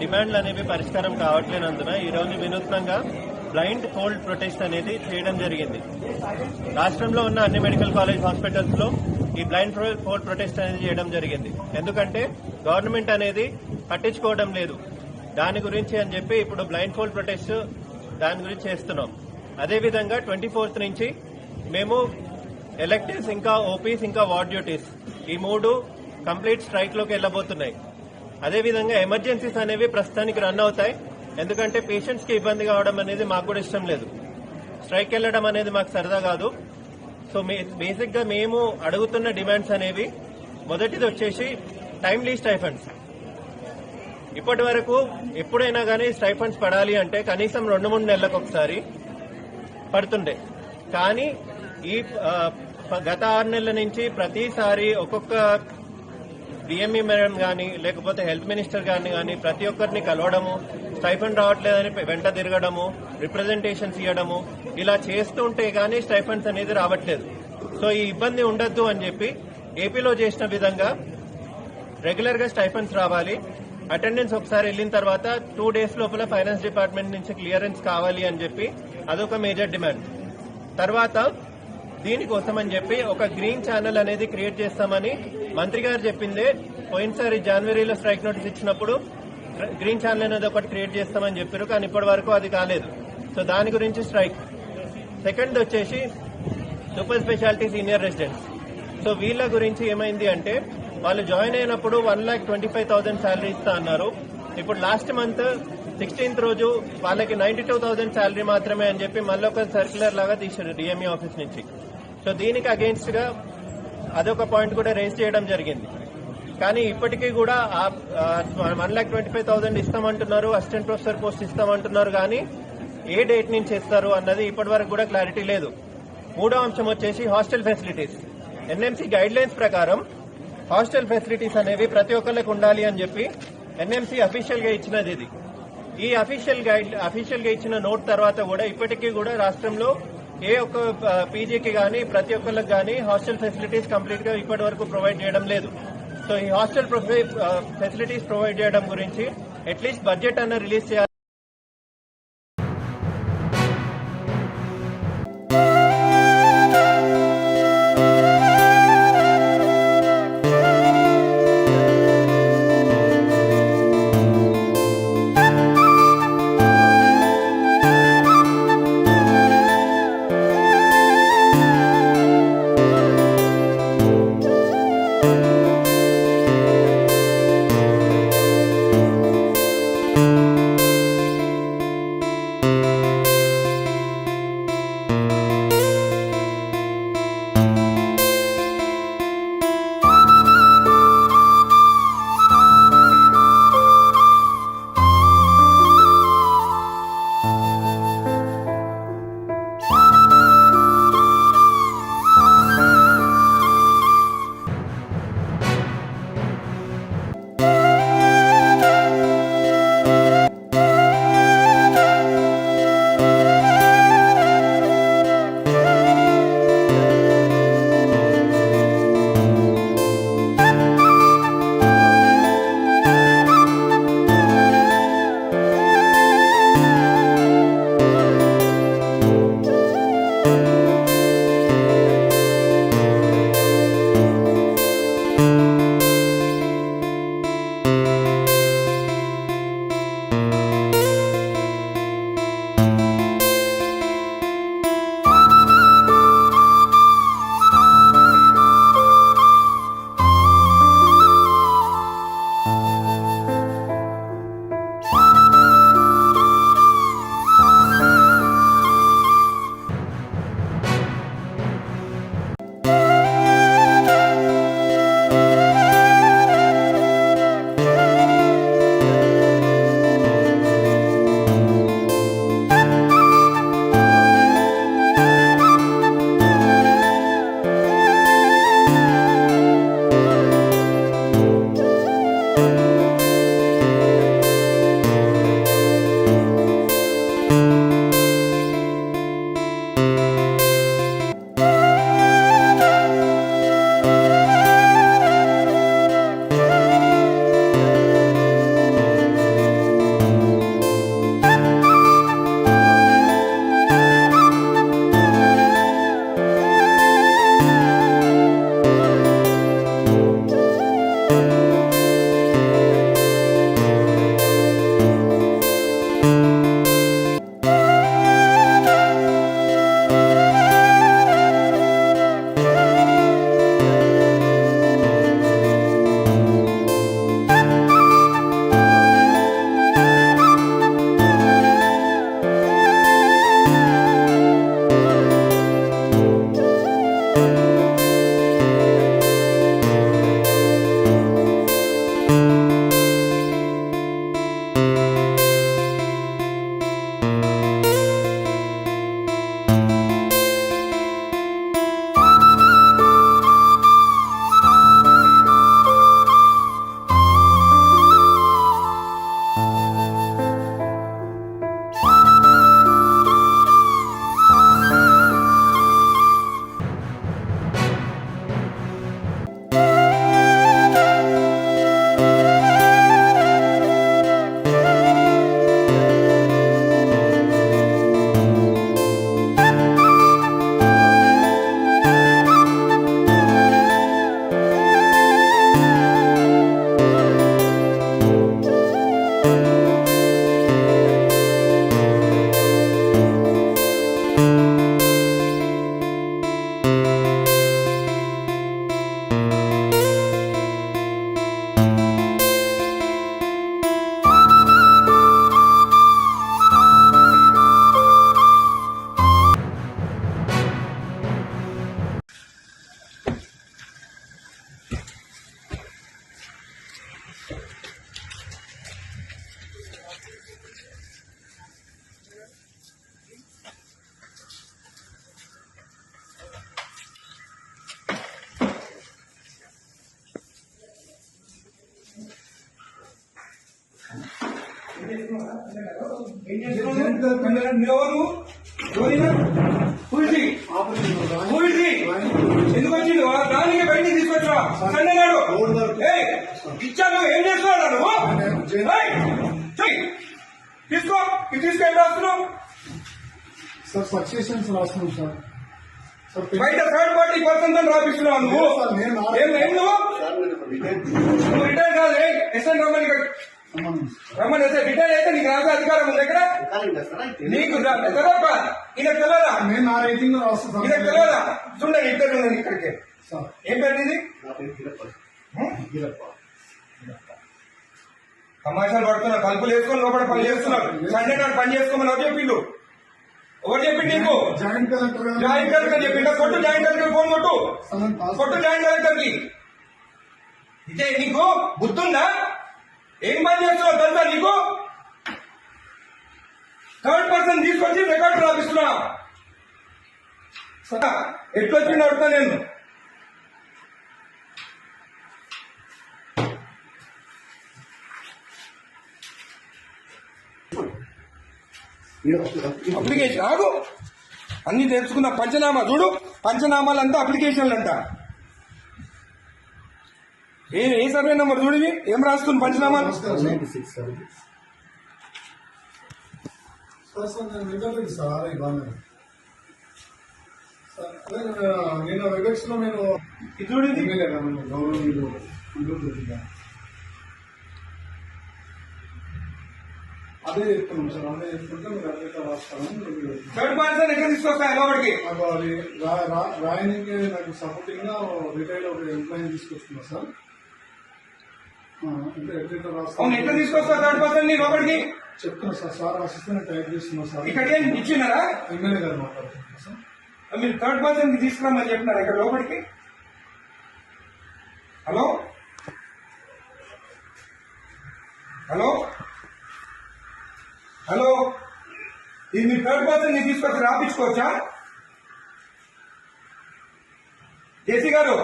డిమాండ్లు అనేవి పరిష్కారం కావట్లేనందున ఈ రోజు వినూత్నంగా బ్లైండ్ కోల్డ్ ప్రొటెస్ట్ అనేది చేయడం జరిగింది. రాష్ట్రంలో ఉన్న అన్ని మెడికల్ కాలేజ్ హాస్పిటల్స్లో ఈ బ్లైండ్ కోల్డ్ ప్రొటెస్ట్ అనేది చేయడం జరిగింది. ఎందుకంటే గవర్నమెంట్ అనేది పట్టించుకోవడం లేదు. దాని గురించి అని చెప్పి ఇప్పుడు బ్లైండ్ ఫోల్డ్ ప్రొటెస్ట్ దాని గురించి చేస్తున్నాం. అదేవిధంగా ట్వంటీ ఫోర్త్ నుంచి మేము ఎలక్టివ్స్ ఇంకా ఓపీస్ ఇంకా వార్డ్ డ్యూటీస్ ఈ మూడు కంప్లీట్ స్ట్రైక్లోకి వెళ్ళబోతున్నాయి. అదేవిధంగా ఎమర్జెన్సీస్ అనేవి ప్రస్తుతానికి రన్ అవుతాయి. ఎందుకంటే పేషెంట్స్కి ఇబ్బంది కావడం అనేది మాకు కూడా ఇష్టం లేదు. స్ట్రైక్ వెళ్ళడం అనేది మాకు సరదా కాదు. సో బేసిక్గా మేము అడుగుతున్న డిమాండ్స్ అనేవి మొదటిది వచ్చేసి టైమ్లీ స్టైఫండ్స్. ఇప్పటి వరకు ఎప్పుడైనా కానీ స్టైఫండ్స్ పడాలి అంటే కనీసం రెండు మూడు నెలలకు ఒకసారి పడుతుండే. కానీ ఈ గత ఆరు నెలల నుంచి ప్రతిసారి ఒక్కొక్క డిఎంఈ మేడం కానీ లేకపోతే హెల్త్ మినిస్టర్ గారిని కానీ ప్రతి ఒక్కరిని కలవడము స్టైఫండ్ రావట్లేదని వెంట తిరగడము రిప్రజెంటేషన్స్ ఇవ్వడము ఇలా చేస్తుంటే కానీ స్టైఫండ్స్ అనేది రావట్లేదు. సో ఈ ఇబ్బంది ఉండద్దు అని చెప్పి ఏపీలో చేసిన విధంగా రెగ్యులర్గా స్టైఫండ్స్ రావాలి. అటెండెన్స్ ఒకసారి వెళ్ళిన తర్వాత టూ డేస్ లోపల ఫైనాన్స్ డిపార్ట్మెంట్ నుంచి క్లియరెన్స్ కావాలి అని చెప్పి అదొక మేజర్ డిమాండ్. తర్వాత దీనికోసం అని చెప్పి ఒక గ్రీన్ ఛానల్ అనేది క్రియేట్ చేస్తామని మంత్రి గారు చెప్పిందే పోయినసారి జనవరిలో స్ట్రైక్ నోటీస్ ఇచ్చినప్పుడు గ్రీన్ ఛానల్ అనేది ఒకటి క్రియేట్ చేస్తామని చెప్పారు కానీ ఇప్పటి వరకు అది కాలేదు. సో దాని గురించి స్ట్రైక్ సెకండ్ వచ్చేసి super speciality senior residents so వీళ్ళ గురించి ఏమైంది అంటే వాళ్ళు జాయిన్ అయినప్పుడు one lakh twenty five thousand salary ఇస్తా అన్నారు. ఇప్పుడు లాస్ట్ మంత్ సిక్స్టీన్త్ రోజు వాళ్ళకి నైన్టీ టూ థౌసండ్ శాలరీ మాత్రమే అని చెప్పి మళ్ళీ ఒక సర్క్యులర్ లాగా తీసారు డిఎంఈ ఆఫీస్ నుంచి. సో దీనికి అగేన్స్ట్గా అదొక పాయింట్ కూడా రేస్ చేయడం జరిగింది. కానీ ఇప్పటికీ కూడా one lakh twenty five thousand ఇస్తామంటున్నారు assistant professor post ఇస్తామంటున్నారు కానీ ఏ డేట్ నుంచి ఇస్తారు అన్నది ఇప్పటి వరకు కూడా క్లారిటీ లేదు. మూడో అంశం వచ్చేసి hostel facilities. NMC guidelines ప్రకారం హాస్టల్ ఫెసిలిటీస్ అనేవి ప్రతి ఒక్కరికి ఉండాలి అని చెప్పి ఎన్ఎంసీ అఫీషియల్గా ఇచ్చినది ఇది. ఈ అఫీషియల్ గైడ్ అఫీషియల్గా ఇచ్చిన నోట్ తర్వాత కూడా ఇప్పటికీ కూడా రాష్ట్రంలో ఏ ఒక్క పీజీకి కానీ ప్రతి ఒక్కరికి కానీ హాస్టల్ ఫెసిలిటీస్ కంప్లీట్గా ఇప్పటి వరకు ప్రొవైడ్ చేయడం లేదు. సో ఈ హాస్టల్ ఫెసిలిటీస్ ప్రొవైడ్ చేయడం గురించి అట్లీస్ట్ బడ్జెట్ అన్న రిలీజ్ చేయాలి. తీసుకొచ్చా సండే నాడు ఏయ్, ఇచ్చాను ఏం చేస్తున్నాడు నువ్వు. తీసుకో ఇది తీసుకో ఏం రాస్తున్నావు? సార్ సక్సెషన్స్ రాస్తున్నాం సార్. బయట థర్డ్ పార్టీ పర్సన్తో రాపిస్తున్నావు నువ్వు? ఏం ఏం నువ్వు? నువ్వు రిటైర్ కాదు ఎస్ఎన్ రమ్మని. రమ్మని ఎస్ఐ రిటైర్ అయితే నీకు రాసే అధికారం ఉంది ఇక్కడ నీకు రేటింగ్లో రాస్తాను ఈయన తెలియదా చూడండి ఇద్దరు ఇక్కడికి? ఏం పేరు ఇది తమాషాలు పడుతున్నా. కలుపులు వేసుకొని లోపల పని చేస్తున్నారు. సండే నాడు పని చేసుకోమని ఎవరు చెప్పిండు? ఎవరు చెప్పిండు నీకు? జాయింట్ కలెక్టర్ చెప్పిండు. కొట్టు జాయింట్ కలెక్టర్ ఫోన్ కొట్టు. కొట్టు జాయింట్ కలెక్టర్కి. ఇదే నీకు? బుద్ధుందా ఏం పని చేస్తున్నావు తెలుసా నీకు? థర్డ్ పర్సన్ తీసుకొచ్చి రికార్డు రాపిస్తున్నా. ఎట్లొచ్చింది అడుగుతా నేను. అప్లికేషన్ ఆగు. అన్ని తెలుసుకున్న పంచనామా చూడు. పంచనామాలు అంతా అప్లికేషన్లు అంట ఏ ఏ సర్వే నెంబర్ చూడవి ఏం రాస్తుంది పంచనామాలు సార్ నేను వెబెక్స్లో నేను ఇది చూడు ఇది. ఎమ్మెల్యే గారు గౌరవనీయులు గుంటూరు రెడ్డి గారు. అదే చెప్తున్నాం సార్ అదే చెప్తుంటే మీరు రాస్తాను మీరు థర్డ్ పర్సన్ ఎక్కడ తీసుకొస్తా లోపలికి? నాకు అది రాయనికి నాకు సపోర్టింగ్గా రిటైల్ ఒక ఎంప్లాయీ తీసుకొస్తున్నా సార్. అంటే ఎట్లా అవును రాస్తాను ఎక్కడ తీసుకొస్తా థర్డ్ పర్సన్ని లోపలికి? చెప్తున్నా సార్ సార్ రాసిస్తే టైప్ చేస్తున్నా సార్. ఇక్కడికి ఇచ్చినారా? ఎమ్మెల్యే గారు మాట్లాడుతున్నా సార్. మీరు థర్డ్ పర్సన్కి తీసుకురామని చెప్పినారా ఇక్కడ లోపలికి? హలో? హలో? హలో? ఇది మీ థర్డ్ పర్సన్ని తీసుకొచ్చి రాపించుకోవచ్చా? జేసీ గారు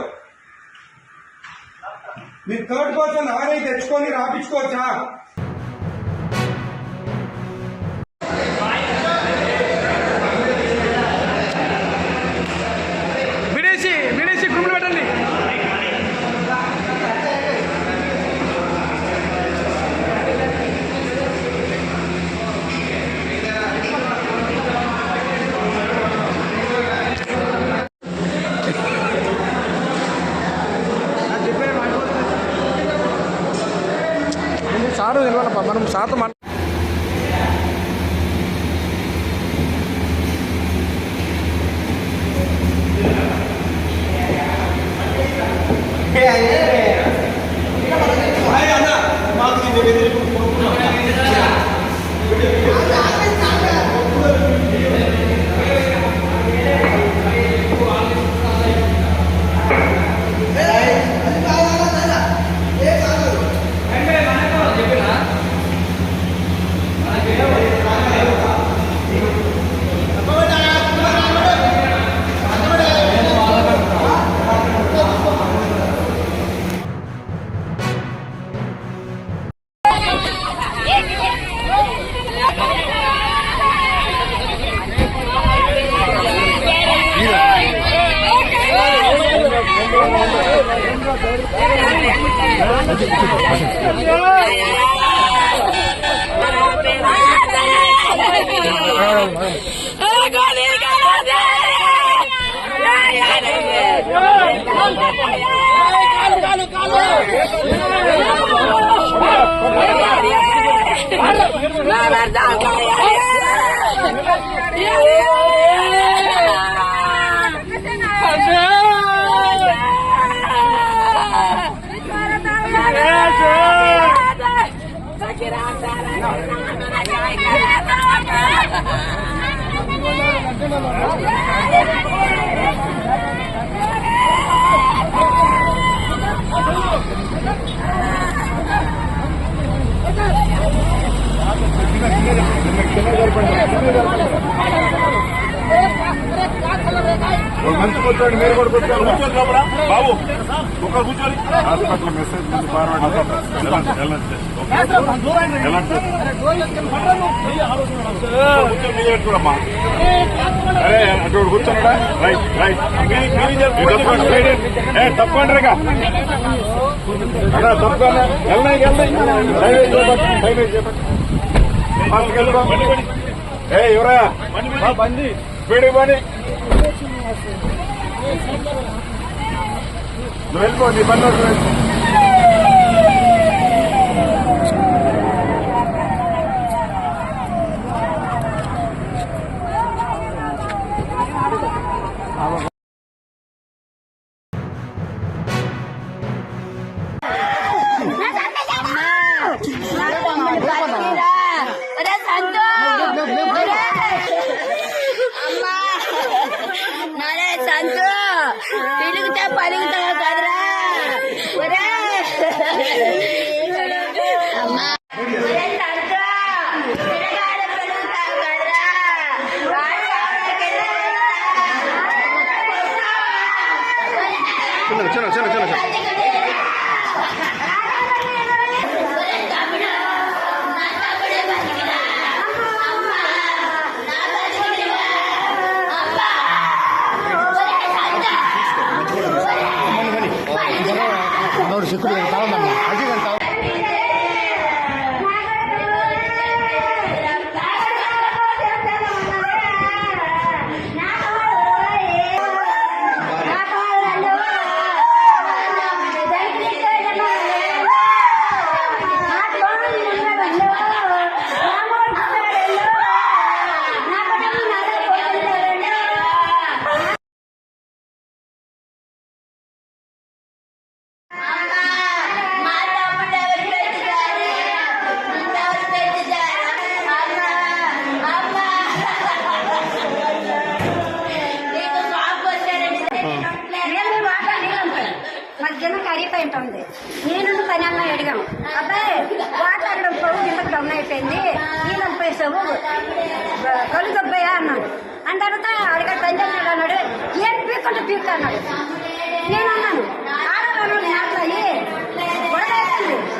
మీ థర్డ్ పర్సన్ ఆర్ఐ తెచ్చుకొని రాపించుకోవచ్చా? Yeah! பண்ணுங்க మంచి కూర్చోండి మీరు కూడా కూర్చోండి. కూర్చోండి లోపల. బాబు ఒకరు కూర్చొని హాస్పిటల్ మెసేజ్ ముందు పెట్టుకోమ్మా అరే అటు కూర్చోనడా రైట్. రైట్ తప్పండి రేగా అన్నా తప్పకుండా చేపట్టి చేపట్టి ఫాస్ట్గా వెళ్ళిపో ఏ ఎవరా? బండి. నువ్వు వెళ్ళిపో నీ కళ్ళు దొబ్బాయా అన్నాడు. అని తర్వాత అడిగాడు పని చేస్తాడు అన్నాడు ఏం పీక్కుంటే పీక్ అన్నాడు. నేను అన్నాను ఆడవాళ్ళు అయిపోయింది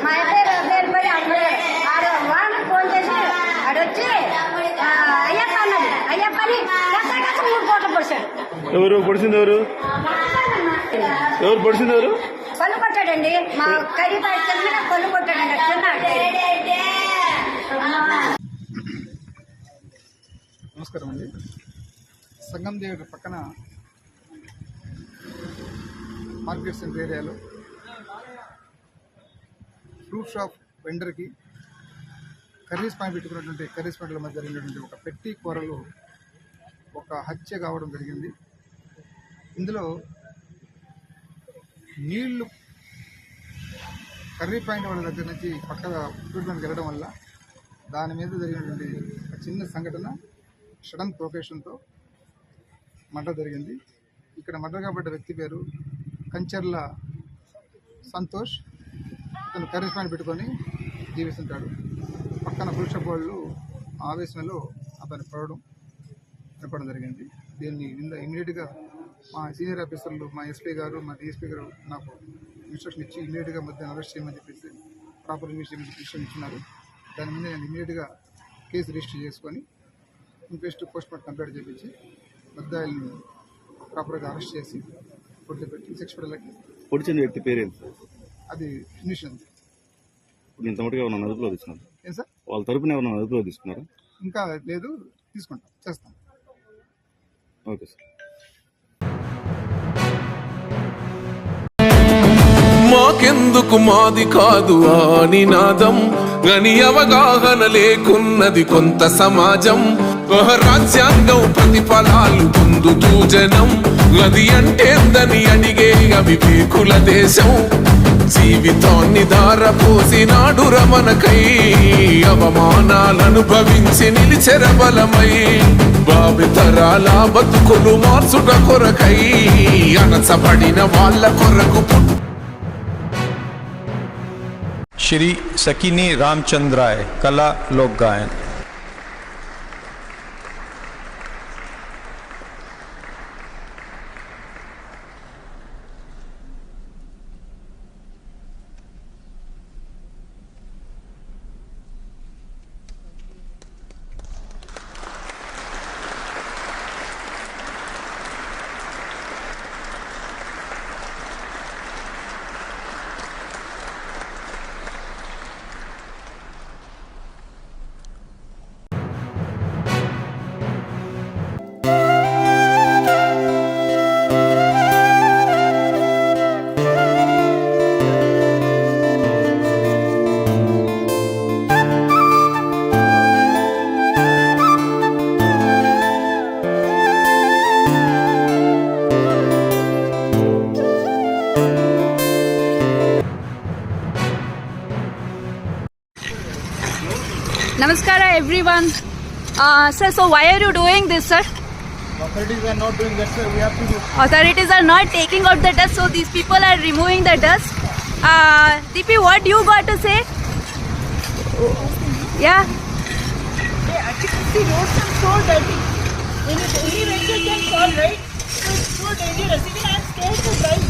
మా అబ్బాయి అబ్బాయిని పడి అన్నాడు ఆడ వాళ్ళకి ఫోన్ చేసి ఆడొచ్చి అయ్యప్ప అన్నది అయ్యప్పని కచ్చ మూడు కోట్లు పొడిచాడు. ఎవరు? పొడిచింది ఎవరు? ఎవరు పొడిచింది ఎవరు? పళ్ళు కొట్టాడండి. మా ప్యాకెట్ మీద పళ్ళు కొట్టాడండి చిన్న నమస్కారం అండి. సంగం థియేటర్ పక్కన మార్కెట్ సెంటర్ ఏరియాలో ఫ్రూట్ షాప్ వెండర్కి కర్రీస్ పాయింట్ పెట్టుకున్నటువంటి కర్రీస్ పాయింట్ల మధ్య జరిగినటువంటి ఒక పెట్టి కూరలో ఒక హత్య కావడం జరిగింది. ఇందులో నీళ్ళు కర్రీ పాయింట్ వాళ్ళ దగ్గర నుంచి పక్కగా ఫ్రూట్ పాయింట్కి వెళ్ళడం వల్ల దాని మీద జరిగినటువంటి ఒక చిన్న సంఘటన సడన్ ప్రొకేషన్తో మర్డర్ జరిగింది. ఇక్కడ మర్డర్ కాబడ్డ వ్యక్తి పేరు కంచర్ల సంతోష్. అతను కర్రీస్ పాయింట్ పెట్టుకొని జీవిస్తుంటాడు. పక్కన పురుష వాళ్ళు ఆవేశంలో అతను పడడం చెప్పడం జరిగింది. దీన్ని నిన్న ఇమీడియట్గా మా సీనియర్ ఆఫీసర్లు మా ఎస్పీ గారు మా డిఎస్పీ గారు నాకు ఇన్స్ట్రక్షన్ ఇచ్చి ఇమీడియట్గా మధ్యాహ్నం అరెస్ట్ చేయమని చెప్పేసి ప్రాపర్ ఇన్వెస్టిగేషన్ ఇచ్చినారు దాని మీద నేను ఇమీడియట్గా కేసు రిజిస్టర్ చేసుకొని ఇన్వెస్ట్ పోస్ట్ మార్టం కంప్లీట్ చేయించి ముద్దాయిల్ని ప్రాపర్గా అరెస్ట్ చేసి కొట్టి పెట్టి శిక్ష పడలకి పొడిచిన వ్యక్తి పేరేంటి సార్? అది ఫినిష్ ఉంది ఇప్పుడు నేను తమటిగా ఉన్న అదుపులో తీసుకున్నారు? ఏం సార్? వాళ్ళ తరపున ఏమన్నా అదుపులో తీసుకున్నారా? ఇంకా లేదు తీసుకుంటాం చేస్తాం. Okay sir. మాకెందుకు మాది కాదు ఆ నినాదం గని అవగాహన లేకున్నది కొంత సమాజం. రాజ్యాంగం ప్రతిఫలాలు పొందుతూ జనం అది అంటేందని అడిగే అవివేకుల దేశం జీవితాన్ని దారపోసినాడు రమణకై అవమానాలను భవించి నిలిచెర బలమై భావితరాల బతుకులు మార్చుట కొరకై అణచబడిన వాళ్ళ కొరకు పుట్టు श्री सकीनी रामचंद्र राय कला लोक गायन Everyone. Uh, sir, so why are you doing this, sir? Authorities are not doing that, sir. We have to do. Authorities are not taking out the dust, so these people are removing the dust. Uh, DP, what you got to say? Yeah. See, roads are so dirty. When it, any vehicle can fall, right? So it's so dangerous. Even I'm scared to drive.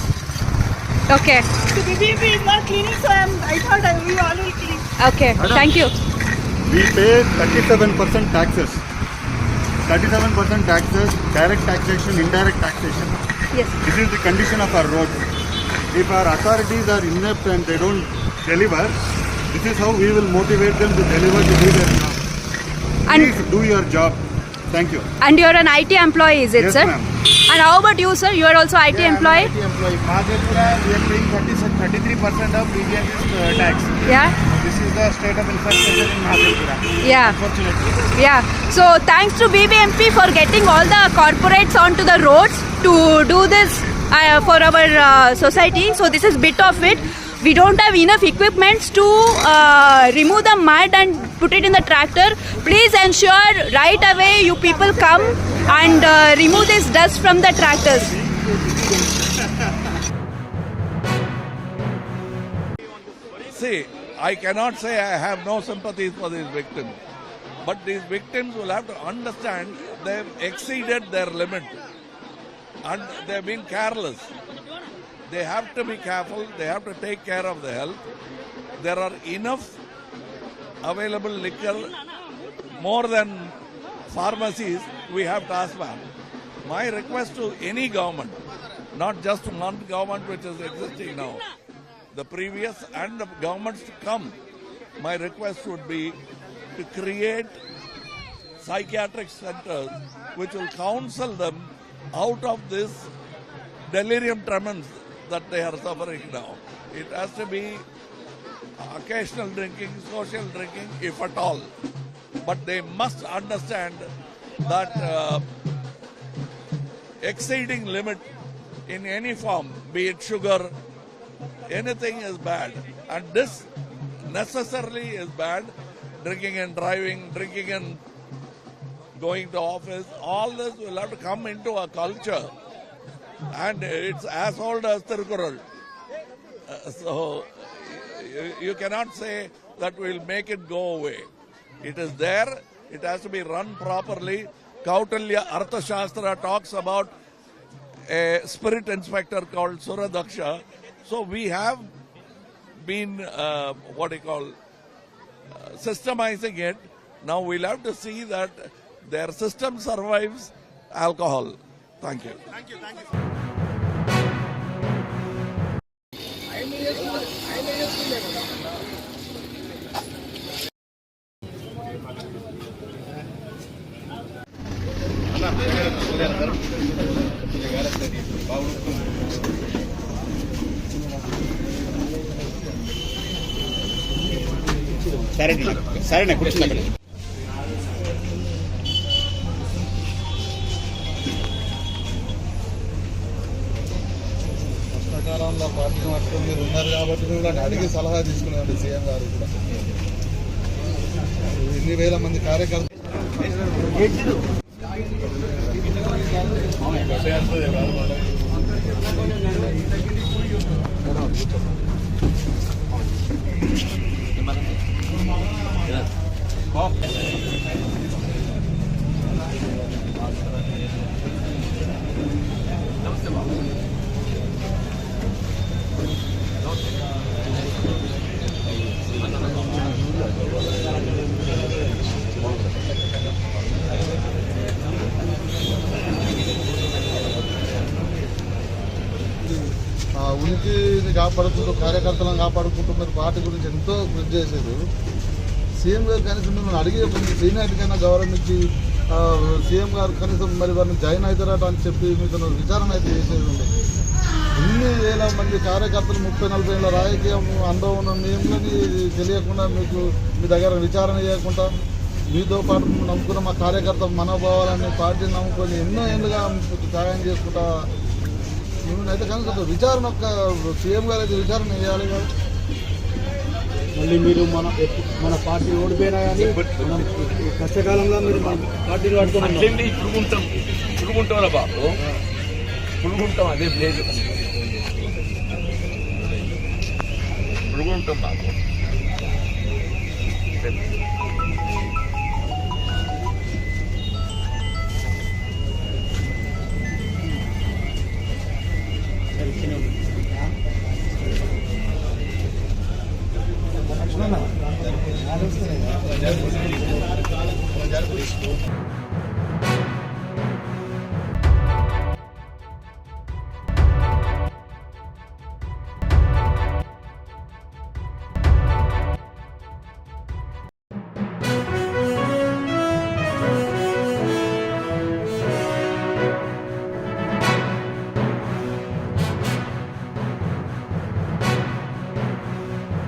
Okay. So BBMP is not cleaning, so I'm, I thought I, we all will clean. Okay. Thank you. We pay 37% taxes. 37% taxes, direct taxation, indirect taxation. Yes. This is the condition of our road. If our authorities are inept and they don't deliver, this is how we will motivate them to deliver to do their job. And Please do your job. Thank you. and you're an IT employee, is it, Yes, sir? And how about you, sir? You are also IT employee. IT employee. Madhepura, we are paying 30, 33% of BJP's uh, tax. Yeah. This is the state of infrastructure in Madhepura. Yeah. Unfortunately. Yeah. So thanks to BBMP for getting all the corporates onto the roads to do this uh, for our uh, society. So this is bit of it. We don't have enough equipments to uh, remove the mud and put it in the tractor. Please ensure right away you people come and uh, remove this dust from the tractors. See, I cannot say I have no sympathies for these victims. But these victims will have to understand they've exceeded their limit and they've been careless. They have to be careful, they have to take care of the health. There are enough available liquor, more than pharmacies, we have TASMAN. My request to any government, not just one government which is existing now, the previous and the governments to come, my request would be to create psychiatric centers which will counsel them out of this delirium tremens that they are suffering now. It has to be occasional drinking, social drinking, if at all. But they must understand that uh, exceeding limit in any form, be it sugar, anything is bad. And this necessarily is bad. Drinking and driving, drinking and going to office, all this will have to come into a culture. And it's as old as Tirukural. Uh, so you, cannot say that we'll make it go away. It is there. It has to be run properly. Kautilya Arthashastra talks about a spirit inspector called Suradaksha. So we have been, uh, what do you call, uh, systemizing it. Now we'll have to see that their system survives alcohol. Thank you. Thank you. Thank you. అక్కడనే కూర్చుంది అక్కడ. కాలంలో party మాత్రం మీరు ఉన్నారు కాబట్టి కూడా అడిగి సలహా తీసుకునేవాడు సీఎం గారు కూడా. ఎన్ని వేల మంది కార్యకర్తలు ఆ ఉనికిని కాపాడుకుంటూ కార్యకర్తలను కాపాడుకుంటూ మీరు పార్టీ గురించి ఎంతో కృషి చేశారు. సీఎం గారు కనీసం మిమ్మల్ని అడిగి సీనియర్కైనా సీనియారిటీకైనా గౌరవం ఇచ్చి సీఎం గారు కనీసం మరి వారిని జాయిన్ అవుతారట అని చెప్పి మీకు విచారణ అయితే చేసేది ఉంది. ఇన్ని వేల మంది కార్యకర్తలు ముప్పై నలభై ఏళ్ళ రాజకీయం అనుభవం ఉన్న మేములని తెలియకుండా మీకు మీ దగ్గర విచారణ చేయకుండా మీతో పాటు నమ్ముకున్న మా కార్యకర్త మనోభావాలని పార్టీని నమ్ముకొని ఎన్నో ఏళ్ళుగా సహాయం చేసుకుంటా మిమ్మల్ని అయితే కనుక విచారణ ఒక్క సీఎం గారు అయితే విచారణ చేయాలి కదా. మళ్ళీ మీరు మన మన పార్టీ ఓడిపోయినా కానీ మనం కష్టకాలంలో మీరు మన పార్టీని ఉంటాం ఇప్పుడు ఉంటాం బాబు? ఉంటాం అదే లేదు. ఉంటాం బాబు.